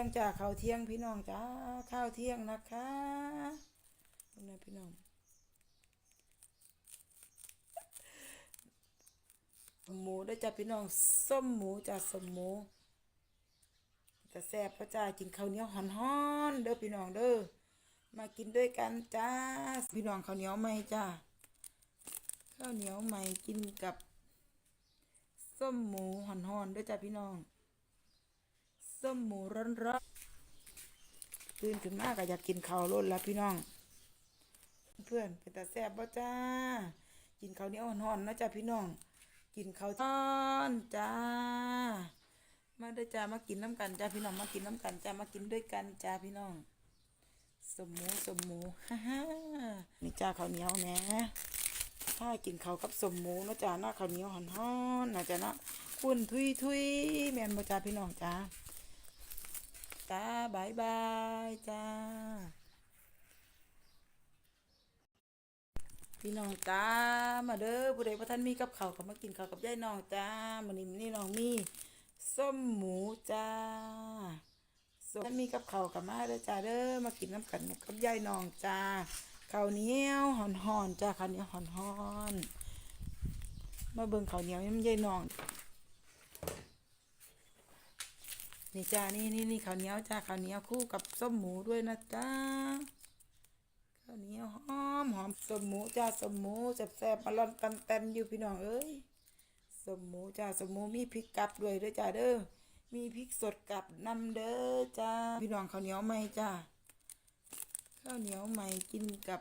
ยงจ้าข้าวเที่ยงพี่น้องจ้าข้าวเที่ยงนะคะนี่นะพี่น้องหมูด้วยจ้าพี่น้องส้มหมูจ้าส้มหมูจะแซ่บพระจ้ากินข้าวเหนียวหอนๆเด้อพี่น้องเด้อมากินด้วยกันจ้า พี่น้องข้าวเหนียวไหมจ้าข้าวเหนียวไหมกินกับ ส้มหมูห่อนๆด้วยจ้าพี่น้อง ส้มหมูร้อนๆตื่นขึ้นมาก็อยากกินข้าวล้นแล้วพี่น้อง เพื่อนเป็นตาแซ่บบ่จ้า กินข้าวเหนียวห่อนๆนะจ้าพี่น้อง กินข้าวท้อนจ้า มาด้อจ้ามากินน้ำกันจ้าพี่น้องมากินน้ำกันจ้ามากินด้วยกันจ้าพี่น้องสมหมูสมหมูฮ่าฮ่านี่จ้าข้าวเหนียวแหนะถ้ากินข้าวกับสมหมูนะจ้าเนาข้าวเหนียวห่อนๆนะจ้าเนาะคุณทุยทุยๆแมนบ่จ้าพี่น้องจ้า จ้าบายบายจ้า พี่น้องจ้า มาเด้อผู้ใดพระท่านมีกับข้าวก็มากินข้าวกับยายน้องจ้ามื้อนี้นี่น้องมีส้มหมูจ้าส้มท่านมีกับข้าวกับมาเด้อจ้าเด้อมากินน้ำกันกับยายน้องจ้าข้าวเหนียวห่อนจ้าข้าวเหนียวห่อนมาเบิ่งข้าวเหนียวน้ำยายน้อง นี่จ้านี่นี่นี่ข้าวเหนียวจ้าข้าวเหนียวคู่กับส้มหมูด้วยนะจ้าข้าวเหนียวหอมหอมส้มหมูจ้าส้มหมูแซ่บๆมาลอนตันเต็มอยู่พี่น้องเอ้ยส้มหมูจ้าส้มหมูมีพริกกับด้วยเด้อจ้าเด้อมีพริกสดกับน้ำเด้อจ้าพี่น้องข้าวเหนียวไหมจ้าข้าวเหนียวไหม่กินกับ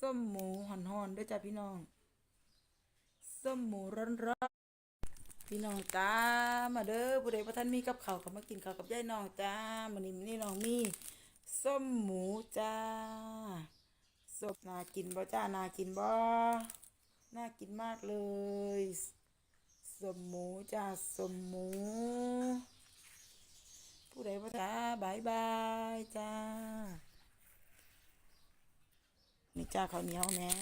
ส้มหมูห่อนๆด้อจ้าพี่น้องส้มหมูร้อนๆ พี่น้องจ้ามาเด้อผู้ใดพระท่านมีกับข้าวก็มากินข้าวกับยายน้องจ้ามื้อนี้นี่น้องมีส้มหมูจ้าสดน่ากินบ่จ้าน่ากินบ่น่ากินมากเลยส้มหมูจ้าส้มหมู ผู้ใดพระจ้าบายบายจ้านี่จ้าข้าวเหนียวแหนะ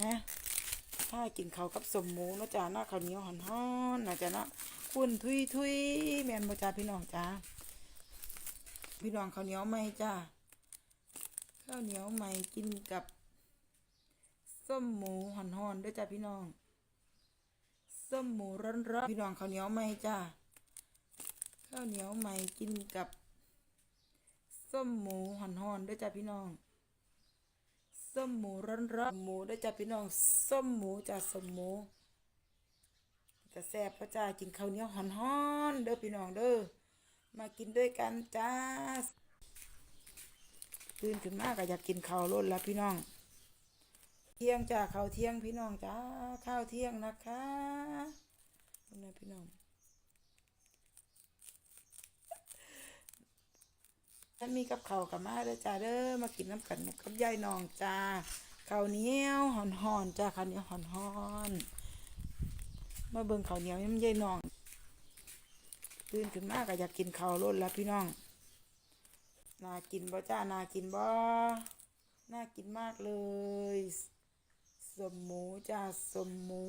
ถ้ากินข้าวกับสมหมูนะจ้าเนาะข้าวเหนียวหอนๆนะจ้าเนาะคุณทุยทุยๆแมนบ่จ้าพี่น้องจ้าพี่น้องข้าวเหนียวไหมจ้าข้าวเหนียวไหมกินกับส้มหมูห่อนๆด้วยจ้าพี่น้องส้มหมูร้อนๆพี่น้องข้าวเหนียวไหมจ้าข้าวเหนียวไหมกินกับส้มหมูห่อนๆด้วยจ้าพี่น้อง ส้มหมูร้อนๆหมูด้วยจ้าพี่น้องส้มหมูจ้าส้มหมูจะแซ่บพระจ้ากินข้าวเหนียวห่อนๆเด้อพี่น้องเด้อมากินด้วยกันจ้าตื่นขึ้นมาก็อยากกินข้าวล้นแล้วพี่น้อง เที่ยงจ้าข้าวเที่ยงพี่น้องจ้าข้าวเที่ยงนะคะนี่นะพี่น้อง ท่านมีกับเขากับมาเด้อจ้าเด้อมากินน้ำกันกับยายน้องจ้าข้าวเหนียวห่อนจ้าข้าวเหนียวห่อนมาเบิ่งข้าวเหนียวน้ำยายน้องตื่นขึ้นมาก็อยากกินข้าวล้นแล้วพี่น้องน่ากินบ่จ้าน่ากินบ่น่ากินมากเลยสมหมูจ้าสมหมู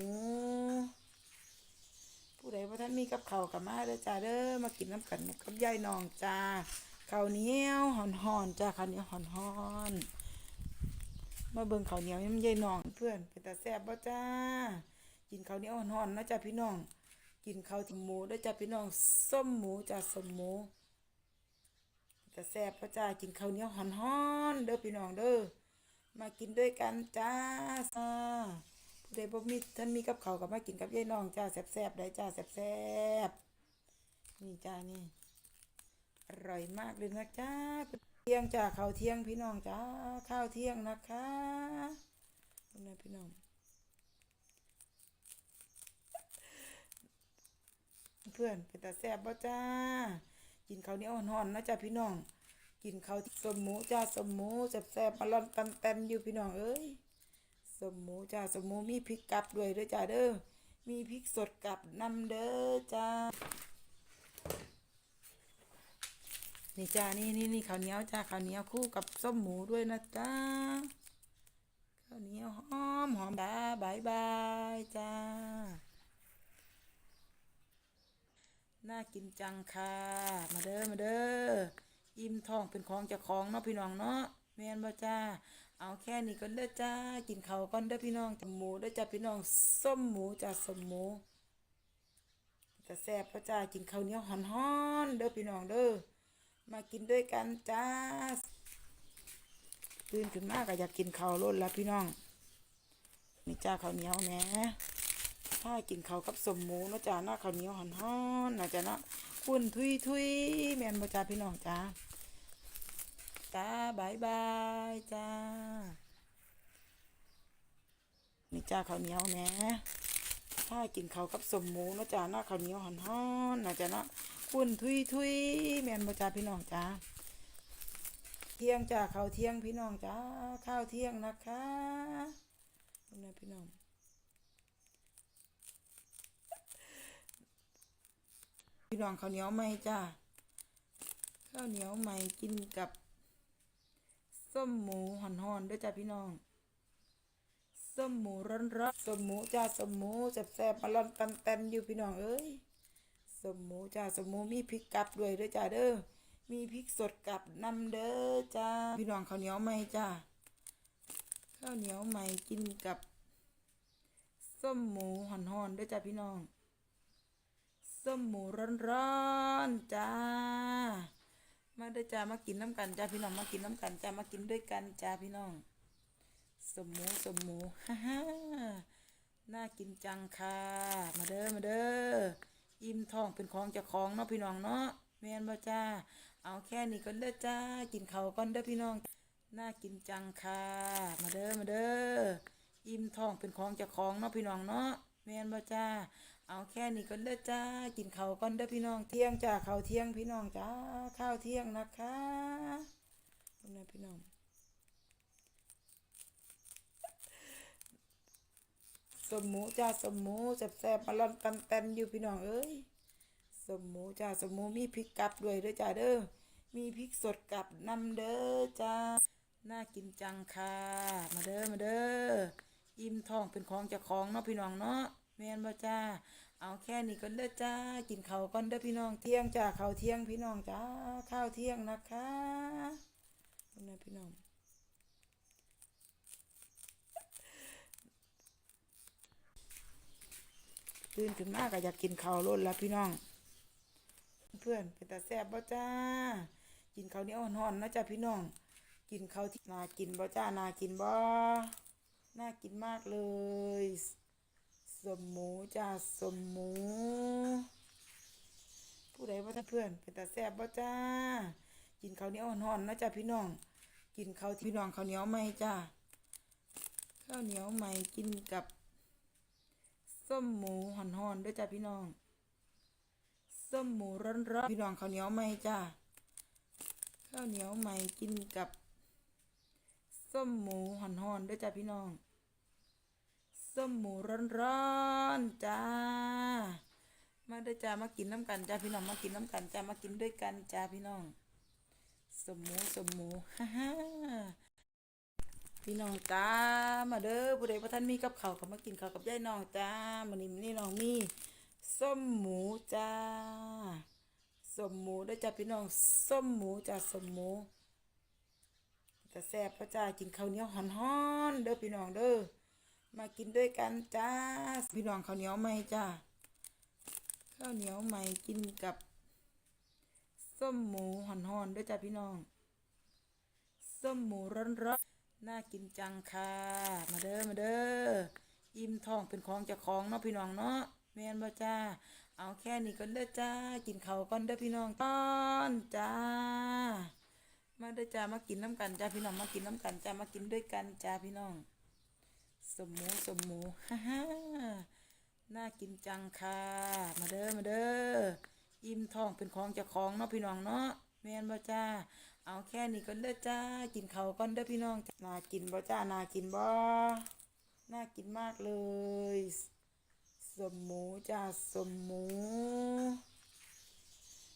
ผู้ใดว่าท่านมีกับเขากับมาเด้อจ้าเด้อมากินน้ำกันกับยายน้องจ้า ข้าวเหนียวห่อนจ้าข้าวเหนียวห่อนมาเบิ่งข้าวเหนียวน้ำยายน้องเพื่อนเป็นตาแซ่บบ่จ้า กินข้าวเหนียวห่อนๆนะจ้าพี่น้อง กินข้าวที่หมูเด้อจ้าพี่น้องส้มหมูจ้าส้มหมูต่แซ่บพ่จ้ากินข้าวเหนียวห่อนเด้อพี่น้องเด้อมากินด้วยกันจ้าผู้ใดบ่มีท่านมีกับข้าวก็มากินกับยายน้องจ้าแซ่บๆได้จ้าแซ่บๆนี่จ้านี่ อร่อยมากเลยนะจ้าเที่ยงจ้าข้าวเที่ยงพี่น้องจ้าข้าวเที่ยงนะคะนี่นะพี่น้อง เพื่อนเป็นตาแซ่บบ่จ้า กินข้าวเหนียวห่อนๆนะจ้าพี่น้อง กินข้าวสมหมูจ้าสมหมูแซ่บๆมาลอนตันเต็มอยู่พี่น้องเอ้ยสมหมูจ้าสมหมูมีพริกกับด้วยเด้อจ้าเด้อมีพริกสดกับน้ำเด้อจ้า นี่จ้านี่นี่นี่ข้าวเหนียวจ้าข้าวเหนียวคู่กับส้มหมูด้วยนะจ้าข้าวเหนียวหอมหอมจ้าบายบายจ้า น่ากินจังค่ะ มาเด้อมาเด้ออิ่มท้องเป็นของจ้าของเนาะพี่น้องเนาะแม่นบ่จ้า เอาแค่นี้ก่อนเด้อจ้า กินข้าวก่อนเด้อพี่น้องจหมูเด้อจ้าพี่น้องส้มหมูจ้าส้มหมูแต่แซ่บพราะจ้ากินข้าวเหนียวฮ้อนๆเด้อพี่น้องเด้อ มากินด้วยกันจ้าตื่นขึ้นมาก็อยากกินข้าวล้นแล้วพี่น้องนี่จ้าข้าวเหนียวแหน่ถ้ากินข้าวกับสมหมูนะจ้าหน้าข้าวเหนียวฮ้อนๆนะจ้าเนาะคุณทุยทุยแมนบ่จ้าพี่น้องจ้าจ้าบายบายจ้านี่จ้าข้าวเหนียวแหน่ถ้ากินข้าวกับสมหมูนะจ้าหน้าข้าวเหนียวหอนฮ้อนๆนะจ้าเนาะ คุณทุยทุยแมนบจ้าพี่น้องจ้าเที่ยงจ้าข้าวเที่ยงพี่น้องจ้าข้าวเที่ยงนะคะนี่นะพี่น้องพี่น้องข้าวเหนียวไหมจ้าข้าวเหนียวใหม่กินกับส้มหมูห่อนๆด้วยจ้าพี่น้องส้มหมูร้อนๆส้มหมูจ้าส้มหมูแซ่บๆมาลอนตันเต็มๆอยู่พี่น้องเอ้ย ส้มหมูจ้าส้มหมูมีพริกกับด้วยเด้อจ้าเด้อมีพริกสดกับนำเด้อจ้าพี่น้องข้าวเหนียวใหม่จ้าข้าวเหนียวใหม่กินกับส้มหมูห่อนๆด้วยจ้าพี่น้องส้มหมูร้อนๆจ้ามาด้อจ้ามากินน้ำกันจ้าพี่น้องมากินน้ำกันจ้ามากินด้วยกันจ้าพี่น้องสมหมูสมหมูฮ่าฮ่าน่ากินจังค่ะมาเด้อมาเด้อ อิ่มท้องเป็นของจ้าของเนาะพี่น้องเนาะแม่นบ่จ้า เอาแค่นี้ก่อนเด้อจ้า กินข้าวก่อนเด้อพี่น้อง น่ากินจังค่ะ มาเด้อมาเด้อ อิ่มท้องเป็นของจ้าของเนาะพี่น้องเนาะแม่นบ่จ้า เอาแค่นี้ก่อนเด้อจ้า กินข้าวก่อนเด้อพี่น้อง เที่ยงจ้าข้าวเที่ยงพี่น้องจ้า ข้าวเที่ยงนะคะนี่นะพี่น้อง สมหมูจ้าสมหมูแซ่บๆมาลอนตันเต็มๆอยู่พี่น้องเอ้ยสมหมูจ้าสมหมูมีพริกกับด้วยเด้อจ้าเด้อมีพริกสดกับนำเด้อจ้าน่ากินจังค่ะมาเด้อมาเด้ออิ่มท้องเป็นของจ้าของเนาะพี่น้องเนาะแม่นบ่จ้าเอาแค่นี้ก่อนเด้อจ้ากินข้าวก่อนเด้อพี่น้องเที่ยงจ้าข้าวเที่ยงพี่น้องจ้าข้าวเที่ยงนะคะนะพี่น้อง ตื่นขึ้นมาก็อยากกินข้าวล้นแล้วพี่น้อง เพื่อนเป็นตาแซ่บบ่จ้า กินข้าวเหนียวห่อนๆนะจ้าพี่น้อง กินข้าวที่น่ากินบ่จ้าน่ากินบ่น่ากินมากเลยสมหมูจ้าสมหมู ผู้ใดว่าถ้าเพื่อนเป็นตาแซ่บบ่จ้า กินข้าวเหนียวห่อนๆนะจ้าพี่น้อง กินข้าวที่พี่น้องข้าวเหนียวไหมจ้าข้าวเหนียวใหม่กินกับ ส้มหมูห่อนๆด้วยจ้าพี่น้อง ส้มหมูร้อนๆพี่น้องข้าวเหนียวไหมจ้าข้าวเหนียวใหม่กินกับ ส้มหมูห่อนๆด้วยจ้าพี่น้อง ส้มหมูร้อนๆจ้า มาด้อจ้ามากินน้ำกันจ้าพี่น้องมากินน้ำกันจ้ามากินด้วยกันจ้าพี่น้อง สมหมูสมหมูฮ่าฮ่า พี่น้องจ้ามาเด้อผู้ใดพ่ท่านมีกับข้าวก็มากินข้าวกับยายน้องจ้ามื้อนี้นี่น้องมีส้มหมูจ้าส้มหมูเด้อจ้าพี่น้องส้มหมูจ้าส้มหมูแต่แซ่บพระจ้ากินข้าวเหนียวฮ้อนๆเด้อพี่น้องเด้อมากินด้วยกันจ้าพี่น้องข้าวเหนียวไหมจ้าข้าวเหนียวใหม่กินกับส้มหมูฮ้อนๆเด้อจ้าพี่น้องส้มหมูร้อนๆ น่ากินจังค่ะ มาเด้อมาเด้ออิ่มท้องเป็นของจ้าของเนาะพี่น้องเนาะแม่นบ่จ้า เอาแค่นี้ก่อนเด้อจ้า กินเขาก่อนเด้อพี่น้องก่อนจ้า มาเด้อจ้ามากินน้ำกันจ้าพี่น้องมากินน้ำกันจ้ามากินด้วยกันจ้าพี่น้อง สมหมูสมหมูฮ่าฮ่าน่ากินจังค่ะ มาเด้อมาเด้ออิ่มท้องเป็นของจ้าของเนาะพี่น้องเนาะ แม่นบ่จ้า เอาแค่นี้ก่อนเด้อจ้า กินเขาก่อนเด้อพี่น้องน่ากินบ่จ้าน่ากินบ่น่ากินมากเลย สมหมูจ้าสมหมู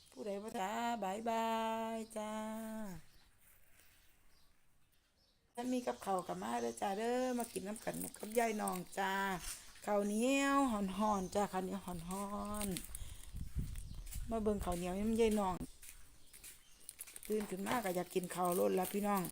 ผู้ใดว่จ้าบายบายจ้าถ้ามีกับเขากับมาเด้อจ้าเด้อมากินน้ำกันกับยายน้องจ้าข้าวเหนียวห่อนๆจ้าข้าวเหนียวห่อนๆมาเบิ่งข้าวเหนียวน้ำยายน้อง ตื่นขึ้นมาก็อยากกินข้าวโล้นละพี่น้อง